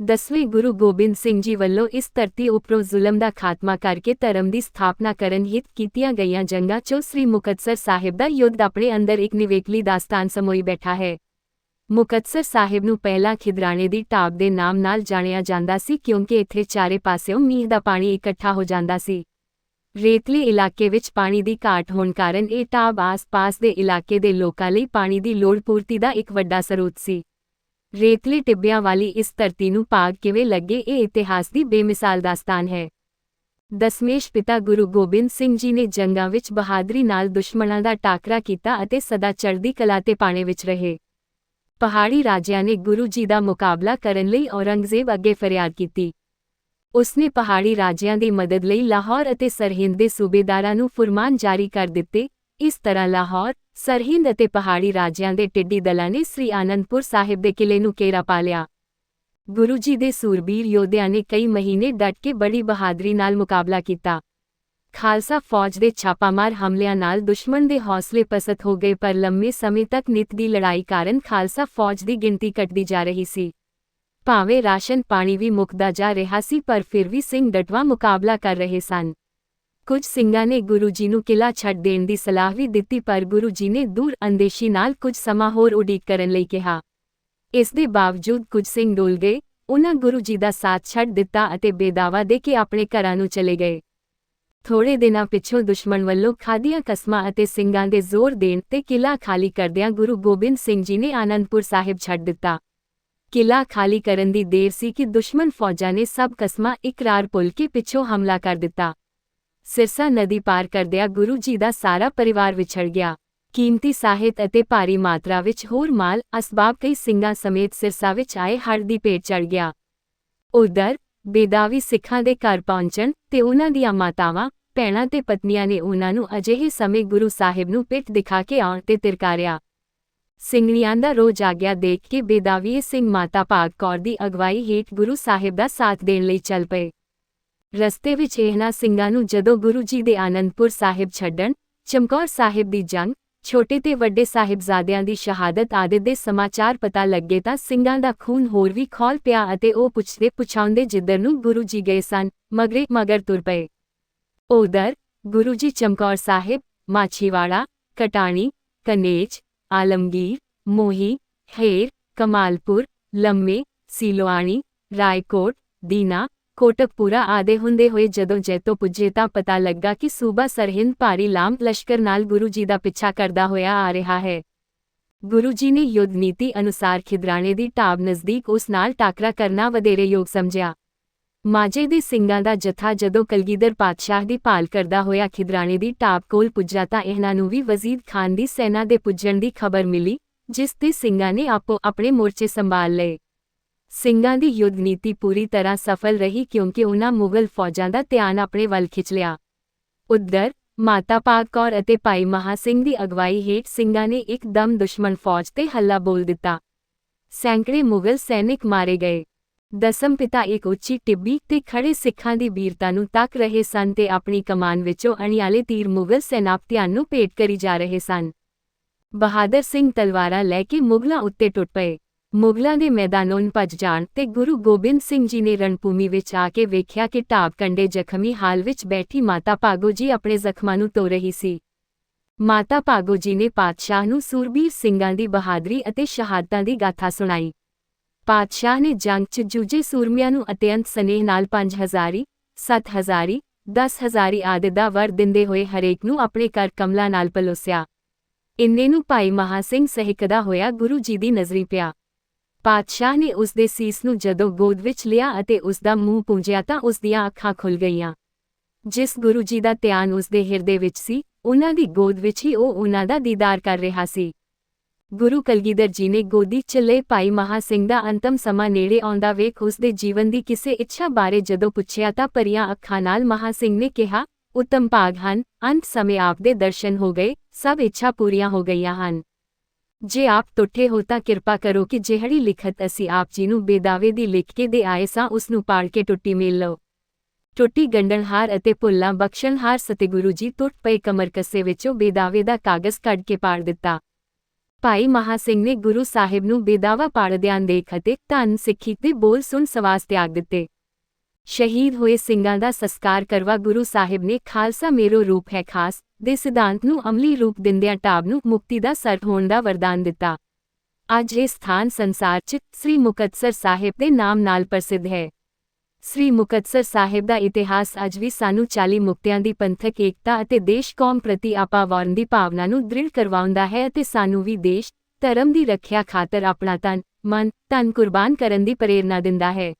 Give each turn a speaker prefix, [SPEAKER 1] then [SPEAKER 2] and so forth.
[SPEAKER 1] ਦਸਵੇਂ ਗੁਰੂ ਗੋਬਿੰਦ ਸਿੰਘ ਜੀ ਵੱਲੋਂ ਇਸ ਧਰਤੀ ਉਪਰੋਂ ਜ਼ੁਲਮ ਦਾ ਖਾਤਮਾ ਕਰਕੇ ਧਰਮ ਦੀ ਸਥਾਪਨਾ ਕਰਨ ਹਿੱਤ ਕੀਤੀਆਂ ਗਈਆਂ ਜੰਗਾਂ 'ਚੋਂ ਸ੍ਰੀ ਮੁਕਤਸਰ ਸਾਹਿਬ ਦਾ ਯੁੱਧ ਆਪਣੇ ਅੰਦਰ ਇੱਕ ਨਿਵੇਕਲੀ ਦਾਸਤਾਨ ਸਮੋਈ ਬੈਠਾ ਹੈ। ਮੁਕਤਸਰ ਸਾਹਿਬ ਨੂੰ ਪਹਿਲਾਂ ਖਿਦਰਾਣੇ ਦੀ ਢਾਬ ਦੇ ਨਾਮ ਨਾਲ ਜਾਣਿਆ ਜਾਂਦਾ ਸੀ ਕਿਉਂਕਿ ਇੱਥੇ ਚਾਰੇ ਪਾਸਿਓਂ ਮੀਂਹ ਦਾ ਪਾਣੀ ਇਕੱਠਾ ਹੋ ਜਾਂਦਾ ਸੀ। ਰੇਤਲੀ ਇਲਾਕੇ ਵਿੱਚ ਪਾਣੀ ਦੀ ਘਾਟ ਹੋਣ ਕਾਰਨ ਇਹ ਢਾਬ ਆਸ-ਪਾਸ ਦੇ ਇਲਾਕੇ ਦੇ ਲੋਕਾਂ ਲਈ ਪਾਣੀ ਦੀ ਲੋੜ ਪੂਰਤੀ ਦਾ ਇੱਕ ਵੱਡਾ ਸਰੋਤ ਸੀ। ਰੇਤਲੇ ਟਿੱਬਿਆਂ ਵਾਲੀ ਇਸ ਧਰਤੀ ਨੂੰ ਭਾਗ ਕਿਵੇਂ ਲੱਗੇ ਇਹ ਇਤਿਹਾਸ ਦੀ ਬੇਮਿਸਾਲ ਦਾਸਤਾਨ ਹੈ। ਦਸਮੇਸ਼ ਪਿਤਾ ਗੁਰੂ ਗੋਬਿੰਦ ਸਿੰਘ ਜੀ ਨੇ ਜੰਗਾਂ ਵਿੱਚ ਬਹਾਦਰੀ ਨਾਲ ਦੁਸ਼ਮਣਾਂ ਦਾ ਟਾਕਰਾ ਕੀਤਾ ਅਤੇ ਸਦਾ ਚੜ੍ਹਦੀ ਕਲਾ ਤੇ ਪਾਣੇ ਵਿੱਚ ਰਹੇ। ਪਹਾੜੀ ਰਾਜਿਆਂ ਨੇ ਗੁਰੂ ਜੀ ਦਾ ਮੁਕਾਬਲਾ ਕਰਨ ਲਈ ਔਰੰਗਜ਼ੇਬ ਅੱਗੇ ਫਰਿਆਦ ਕੀਤੀ। ਉਸਨੇ ਪਹਾੜੀ ਰਾਜਿਆਂ ਦੀ ਮਦਦ ਲਈ ਲਾਹੌਰ ਅਤੇ ਸਰਹਿੰਦ ਦੇ ਸੂਬੇਦਾਰਾਂ ਨੂੰ ਫੁਰਮਾਨ ਜਾਰੀ ਕਰ ਦਿੱਤੇ ਇਸ ਤਰ੍ਹਾਂ ਲਾਹੌਰ, ਸਰਹਿੰਦ ਅਤੇ ਪਹਾੜੀ ਰਾਜਿਆਂ ਦੇ ਟਿੱਡੀ ਦਲਾਂ ਨੇ ਸ੍ਰੀ ਆਨੰਦਪੁਰ ਸਾਹਿਬ ਦੇ ਕਿਲੇ ਨੂੰ ਘੇਰਾ ਪਾ ਲਿਆ। ਗੁਰੂ ਜੀ ਦੇ ਸੂਰਬੀਰ ਯੋਧਿਆਂ ਨੇ ਕਈ ਮਹੀਨੇ ਡਟ ਕੇ ਬੜੀ ਬਹਾਦਰੀ ਨਾਲ ਮੁਕਾਬਲਾ ਕੀਤਾ। ਖਾਲਸਾ ਫੌਜ ਦੇ ਛਾਪਾਮਾਰ ਹਮਲਿਆਂ ਨਾਲ ਦੁਸ਼ਮਣ ਦੇ ਹੌਸਲੇ ਪਸਤ ਹੋ ਗਏ ਪਰ ਲੰਮੇ ਸਮੇਂ ਤੱਕ ਨਿਤ ਦੀ ਲੜਾਈ ਕਾਰਨ ਖਾਲਸਾ ਫੌਜ ਦੀ ਗਿਣਤੀ ਘਟਦੀ ਜਾ ਰਹੀ ਸੀ। ਭਾਵੇਂ ਰਾਸ਼ਨ ਪਾਣੀ ਵੀ ਮੁੱਕਦਾ ਜਾ ਰਿਹਾ ਸੀ ਪਰ ਫਿਰ ਵੀ ਸਿੰਘ ਡਟਵਾ ਮੁਕਾਬਲਾ ਕਰ ਰਹੇ ਸਨ। ਕੁਝ ਸਿੰਘਾਂ ਨੇ ਗੁਰੂ ਜੀ ਨੂੰ ਕਿਲਾ ਛੱਡ ਦੇਣ ਦੀ ਸਲਾਹ ਵੀ ਦਿੱਤੀ, ਪਰ ਗੁਰੂ ਜੀ ਨੇ ਦੂਰ ਅੰਦੇਸ਼ੀ ਨਾਲ ਕੁਝ ਸਮਾਂ ਹੋਰ ਉਡੀਕ ਕਰਨ ਲਈ ਕਿਹਾ। ਇਸ ਦੇ ਬਾਵਜੂਦ ਕੁਝ ਸਿੰਘ ਡੋਲ ਗਏ। ਉਹਨਾਂ ਗੁਰੂ ਜੀ ਦਾ ਸਾਥ ਛੱਡ ਦਿੱਤਾ ਅਤੇ ਬੇਦਾਵਾ ਦੇ ਕੇ ਆਪਣੇ ਘਰਾਂ ਨੂੰ ਚਲੇ ਗਏ। ਥੋੜੇ ਦਿਨਾਂ ਪਿੱਛੋਂ ਦੁਸ਼ਮਣ ਵੱਲੋਂ ਖਾਦੀਆਂ, ਕਸਮਾਂ ਅਤੇ ਸਿੰਘਾਂ ਦੇ ਜ਼ੋਰ ਦੇਣ ਤੇ ਕਿਲਾ ਖਾਲੀ ਕਰਦਿਆਂ ਗੁਰੂ ਗੋਬਿੰਦ ਸਿੰਘ ਜੀ ਨੇ ਆਨੰਦਪੁਰ ਸਾਹਿਬ ਛੱਡ ਦਿੱਤਾ। ਕਿਲਾ ਖਾਲੀ ਕਰਨ ਦੀ ਦੇਰ ਸੀ ਕਿ ਦੁਸ਼ਮਣ ਫੌਜਾਂ ਨੇ ਸਭ ਕਸਮਾਂ ਇਕਰਾਰ ਭੁੱਲ ਕੇ ਪਿੱਛੋਂ ਹਮਲਾ ਕਰ ਦਿੱਤਾ। ਸਿਰਸਾ ਨਦੀ ਪਾਰ ਕਰਦਿਆਂ ਗੁਰੂ ਜੀ ਦਾ ਸਾਰਾ ਪਰਿਵਾਰ ਵਿਛੜ ਗਿਆ। ਕੀਮਤੀ ਸਾਹਿਤ ਅਤੇ ਭਾਰੀ ਮਾਤਰਾ ਵਿੱਚ ਹੋਰ ਮਾਲ, ਅਸਬਾਬ ਕਈ ਸਿੰਘਾਂ ਸਮੇਤ ਸਿਰਸਾ ਵਿੱਚ ਆਏ ਹੜ੍ਹ ਦੀ ਭੇਟ ਚੜ ਗਿਆ। ਉਧਰ, ਬੇਦਾਵੀ ਸਿੱਖਾਂ ਦੇ ਘਰ ਪਹੁੰਚਣ ਤੇ ਉਹਨਾਂ ਦੀਆਂ ਮਾਤਾਵਾਂ, ਭੈਣਾਂ ਤੇ ਪਤਨੀਆਂ ਨੇ ਉਹਨਾਂ ਨੂੰ ਅਜਿਹੇ ਸਮੇਂ ਗੁਰੂ ਸਾਹਿਬ ਨੂੰ ਪਿੱਠ ਦਿਖਾ ਕੇ ਆਉਣ ਤੇ ਤਿਰਕਾਰਿਆ। ਸਿੰਘਣੀਆਂ ਦਾ ਰੋਜ ਆਗਿਆ ਦੇਖ ਕੇ ਬੇਦਾਵੀ ਸਿੰਘ ਮਾਤਾ ਭਾਗ ਕੌਰ ਦੀ ਅਗਵਾਈ ਹੇਠ ਗੁਰੂ ਸਾਹਿਬ ਦਾ ਸਾਥ ਦੇਣ ਲਈ ਚੱਲ ਪਏ। ਰਸਤੇ ਵਿੱਚ ਇਹਨਾਂ ਸਿੰਘਾਂ ਨੂੰ ਜਦੋਂ ਗੁਰੂ ਜੀ ਦੇ ਆਨੰਦਪੁਰ ਸਾਹਿਬ ਛੱਡਣ, ਚਮਕੌਰ ਸਾਹਿਬ ਦੀ ਜੰਗ, ਛੋਟੇ ਤੇ ਵੱਡੇ ਸਾਹਿਬਜ਼ਾਦਿਆਂ ਦੀ ਸ਼ਹਾਦਤ ਆਦਿ ਦੇ ਸਮਾਚਾਰ ਪਤਾ ਲੱਗੇ ਤਾਂ ਸਿੰਘਾਂ ਦਾ ਖੂਨ ਹੋਰ ਵੀ ਖੌਲ ਪਿਆ ਅਤੇ ਉਹ ਪੁੱਛਦੇ ਪੁਛਾਉਂਦੇ ਜਿੱਧਰ ਨੂੰ ਗੁਰੂ ਜੀ ਗਏ ਸਨ, ਮਗਰੇ ਮਗਰ ਤੁਰ ਪਏ। ਉਧਰ ਗੁਰੂ ਜੀ ਚਮਕੌਰ ਸਾਹਿਬ, ਮਾਛੀਵਾੜਾ, ਕਟਾਣੀ, ਕਨੇਜ, ਆਲਮਗੀਰ, ਮੋਹੀ ਹੈਰ ਕਮਾਲਪੁਰ, ਲੰਮੇ, ਸੀਲੋਆਣੀ, ਰਾਏਕੋਟ, ਦੀਨਾ ਕੋਟਕਪੂਰਾ ਆਦੇ ਹੁੰਦੇ ਹੋਏ ਜਦੋਂ ਜੈਤੋ ਪੁੱਜੇ ਤਾਂ ਪਤਾ ਲੱਗਾ ਕਿ ਸੂਬਾ ਸਰਹਿੰਦ ਭਾਰੀ ਲਾਮ ਲਸ਼ਕਰ ਨਾਲ ਗੁਰੂ ਜੀ ਦਾ ਪਿੱਛਾ ਕਰਦਾ ਹੋਇਆ ਆ ਰਿਹਾ ਹੈ। ਗੁਰੂ ਜੀ ਨੇ ਯੁੱਧ ਨੀਤੀ ਅਨੁਸਾਰ ਖਿਦਰਾਣੇ ਦੀ ਢਾਬ ਨਜ਼ਦੀਕ ਉਸ ਨਾਲ ਟਾਕਰਾ ਕਰਨਾ ਵਧੇਰੇ ਯੋਗ ਸਮਝਿਆ। ਮਾਝੇ ਦੇ ਸਿੰਘਾਂ ਦਾ ਜਥਾ ਜਦੋਂ ਕਲਗੀਧਰ ਪਾਤਸ਼ਾਹ ਦੀ ਭਾਲ ਕਰਦਾ ਹੋਇਆ ਖਿਦਰਾਣੇ ਦੀ ਢਾਬ ਕੋਲ ਪੁੱਜਾ ਤਾਂ ਇਹਨਾਂ ਨੂੰ ਵੀ ਵਜ਼ੀਦ ਖਾਨ ਦੀ ਸੈਨਾ ਦੇ ਪੁੱਜਣ ਦੀ ਖਬਰ ਮਿਲੀ, ਜਿਸ ਤੇ ਸਿੰਘਾਂ ਨੇ ਆਪੋ ਆਪਣੇ ਮੋਰਚੇ ਸੰਭਾਲ ਲਏ। ਸਿੰਘਾਂ ਦੀ ਯੁੱਧ ਨੀਤੀ ਪੂਰੀ ਤਰ੍ਹਾਂ ਸਫਲ ਰਹੀ ਕਿਉਂਕਿ ਉਹਨਾਂ ਮੁਗਲ ਫੌਜਾਂ ਦਾ ਧਿਆਨ ਆਪਣੇ ਵੱਲ ਖਿੱਚ ਲਿਆ। ਉੱਧਰ, ਮਾਤਾ ਪਾਕ ਕੌਰ ਅਤੇ ਭਾਈ ਮਹਾ ਸਿੰਘ ਦੀ ਅਗਵਾਈ ਹੇਠ ਸਿੰਘਾਂ ਨੇ ਇੱਕਦਮ ਦੁਸ਼ਮਣ ਫੌਜ ਤੇ ਹੱਲਾ ਬੋਲ ਦਿੱਤਾ। ਸੈਂਕੜੇ ਮੁਗਲ ਸੈਨਿਕ ਮਾਰੇ ਗਏ। ਦਸਮ ਪਿਤਾ ਇੱਕ ਉੱਚੀ ਟਿੱਬੀ ਤੇ ਖੜੇ ਸਿੱਖਾਂ ਦੀ ਵੀਰਤਾ ਨੂੰ ਤੱਕ ਰਹੇ ਸਨ ਤੇ ਆਪਣੀ ਕਮਾਨ ਵਿੱਚੋਂ ਅਣਿਆਲੇ ਤੀਰ ਮੁਗਲ ਸੈਨਾਪਤੀਆਂ ਨੂੰ ਭੇਟ ਕਰੀ ਜਾ ਰਹੇ ਸਨ। ਬਹਾਦਰ ਸਿੰਘ ਤਲਵਾਰਾਂ ਲੈ ਕੇ ਮੁਗਲਾਂ ਉੱਤੇ ਟੁੱਟ ਪਏ। ਮੁਗਲਾਂ ਦੇ ਮੈਦਾਨੋਂ ਭੱਜ ਜਾਣ ਤੇ ਗੁਰੂ ਗੋਬਿੰਦ ਸਿੰਘ ਜੀ ਨੇ ਰਣਭੂਮੀ ਵਿੱਚ ਆ ਕੇ ਵੇਖਿਆ ਕਿ ਢਾਬ ਕੰਡੇ ਜ਼ਖਮੀ ਹਾਲ ਵਿੱਚ ਬੈਠੀ ਮਾਤਾ ਭਾਗੋ ਜੀ ਆਪਣੇ ਜ਼ਖਮਾਂ ਨੂੰ ਧੋ ਰਹੀ ਸੀ। ਮਾਤਾ ਭਾਗੋ ਜੀ ਨੇ ਪਾਤਸ਼ਾਹ ਨੂੰ ਸੂਰਬੀਰ ਸਿੰਘਾਂ ਦੀ ਬਹਾਦਰੀ ਅਤੇ ਸ਼ਹਾਦਤਾਂ ਦੀ ਗਾਥਾ ਸੁਣਾਈ। ਪਾਤਸ਼ਾਹ ਨੇ ਜੰਗ 'ਚ ਜੂਝੇ ਸੂਰਮਿਆਂ ਨੂੰ ਅਤਿਅੰਤ ਸਨੇਹ ਨਾਲ 5000 7000 10000 ਆਦਿ ਦਾ ਵਰ ਦਿੰਦੇ ਹੋਏ ਹਰੇਕ ਨੂੰ ਆਪਣੇ ਕਰ ਕਮਲਾ ਨਾਲ ਪਲੋਸਿਆ। ਇੰਨੇ ਨੂੰ ਭਾਈ ਮਹਾ ਸਿੰਘ ਸਹਿਕਦਾ ਹੋਇਆ ਗੁਰੂ ਜੀ ਦੀ ਨਜ਼ਰੀ ਪਿਆ। ਪਾਤਸ਼ਾਹ ਨੇ ਉਸ ਦੇ ਸੀਸ ਨੂੰ ਜਦੋਂ ਗੋਦ ਵਿੱਚ ਲਿਆ ਅਤੇ ਉਸ ਦਾ ਮੂੰਹ ਪੂੰਝਿਆ ਤਾਂ ਉਸ ਦੀਆਂ ਅੱਖਾਂ ਖੁੱਲ ਗਈਆਂ। ਜਿਸ ਗੁਰੂ ਜੀ ਦਾ ਧਿਆਨ ਉਸ ਦੇ ਹਿਰਦੇ ਵਿੱਚ ਸੀ, ਉਹਨਾਂ ਦੀ ਗੋਦ ਵਿੱਚ ਹੀ ਉਹ ਉਹਨਾਂ ਦਾ ਦੀਦਾਰ ਕਰ ਰਿਹਾ ਸੀ। ਗੁਰੂ ਕਲਗੀਧਰ ਜੀ ਨੇ ਗੋਦੀ ਚੱਲੇ ਭਾਈ ਮਹਾ ਸਿੰਘ ਦਾ ਅੰਤਮ ਸਮਾਂ ਨੇੜੇ ਆਉਂਦਾ ਵੇਖ ਉਸ ਦੇ ਜੀਵਨ ਦੀ ਕਿਸੇ ਇੱਛਾ ਬਾਰੇ ਜਦੋਂ ਪੁੱਛਿਆ ਤਾਂ ਪਰੀਆਂ ਅੱਖਾਂ ਨਾਲ ਮਹਾ ਸਿੰਘ ਨੇ ਕਿਹਾ, ਉੱਤਮ ਭਾਗ ਹਨ, ਅੰਤ ਸਮੇਂ ਆਪ ਦੇ ਦਰਸ਼ਨ ਹੋ ਗਏ, ਸਭ ਇੱਛਾ ਪੂਰੀਆਂ ਹੋ ਗਈਆਂ ਹਨ। ਜੇ ਆਪ ਟੁੱਟੇ ਹੋ ਤਾਂ ਕਿਰਪਾ ਕਰੋ ਕਿ ਜਿਹੜੀ ਲਿਖਤ ਅਸੀਂ ਆਪ ਜੀ ਨੂੰ ਬੇਦਾਵੇ ਦੀ ਲਿਖ ਕੇ ਦੇ ਆਏ ਸਾਂ, ਉਸ ਨੂੰ ਪਾੜ ਕੇ ਟੁੱਟੀ ਮੇਲ ਲਓ। ਟੁੱਟੀ ਗੰਡਣਹਾਰ ਅਤੇ ਭੁੱਲਾਂ ਬਖਸ਼ਣਹਾਰ ਸਤਿਗੁਰੂ ਜੀ ਟੁੱਟ ਪਏ ਕਮਰ ਕੱਸੇ ਵਿੱਚੋਂ ਬੇਦਾਵੇ ਦਾ ਕਾਗਜ਼ ਕੱਢ ਕੇ ਪਾੜ ਦਿੱਤਾ। ਭਾਈ ਮਹਾ ਸਿੰਘ ਨੇ ਗੁਰੂ ਸਾਹਿਬ ਨੂੰ ਬੇਦਾਵਾ ਪਾੜਦਿਆਂ ਦੇਖ ਅਤੇ ਧੰਨ ਸਿੱਖੀ ਦੇ ਬੋਲ ਸੁਣ ਸਵਾਸ ਤਿਆਗ ਦਿੱਤੇ। ਸ਼ਹੀਦ ਹੋਏ ਸਿੰਘਾਂ ਦਾ ਸੰਸਕਾਰ ਕਰਵਾ ਗੁਰੂ ਸਾਹਿਬ ਨੇ ਖਾਲਸਾ ਮੇਰੋ ਰੂਪ ਹੈ ਖਾਸ ਦੇ ਸਿਧਾਂਤ ਨੂੰ ਅਮਲੀ ਰੂਪ ਦਿੰਦਿਆਂ ਟਾਬ ਨੂੰ ਮੁਕਤੀ ਦਾ ਸਰ ਹੋਣ ਦਾ ਵਰਦਾਨ ਦਿੱਤਾ। ਅੱਜ ਇਹ ਸਥਾਨ ਸੰਸਾਰ 'ਚ ਸ੍ਰੀ ਮੁਕਤਸਰ ਸਾਹਿਬ ਦੇ ਨਾਮ ਨਾਲ ਪ੍ਰਸਿੱਧ ਹੈ। ਸ੍ਰੀ ਮੁਕਤਸਰ ਸਾਹਿਬ ਦਾ ਇਤਿਹਾਸ ਅੱਜ ਵੀ ਸਾਨੂੰ 40 ਮੁਕਤਿਆਂ ਦੀ ਪੰਥਕ ਏਕਤਾ ਅਤੇ ਦੇਸ਼ ਕੌਮ ਪ੍ਰਤੀ ਆਪਾ ਵਾਰਨ ਦੀ ਭਾਵਨਾ ਨੂੰ ਦ੍ਰਿੜ ਕਰਵਾਉਂਦਾ ਹੈ ਅਤੇ ਸਾਨੂੰ ਵੀ ਦੇਸ਼, ਧਰਮ ਦੀ ਰੱਖਿਆ ਖਾਤਰ ਆਪਣਾ ਤਨ, ਮਨ, ਧਨ ਕੁਰਬਾਨ ਕਰਨ ਦੀ ਪ੍ਰੇਰਣਾ ਦਿੰਦਾ ਹੈ।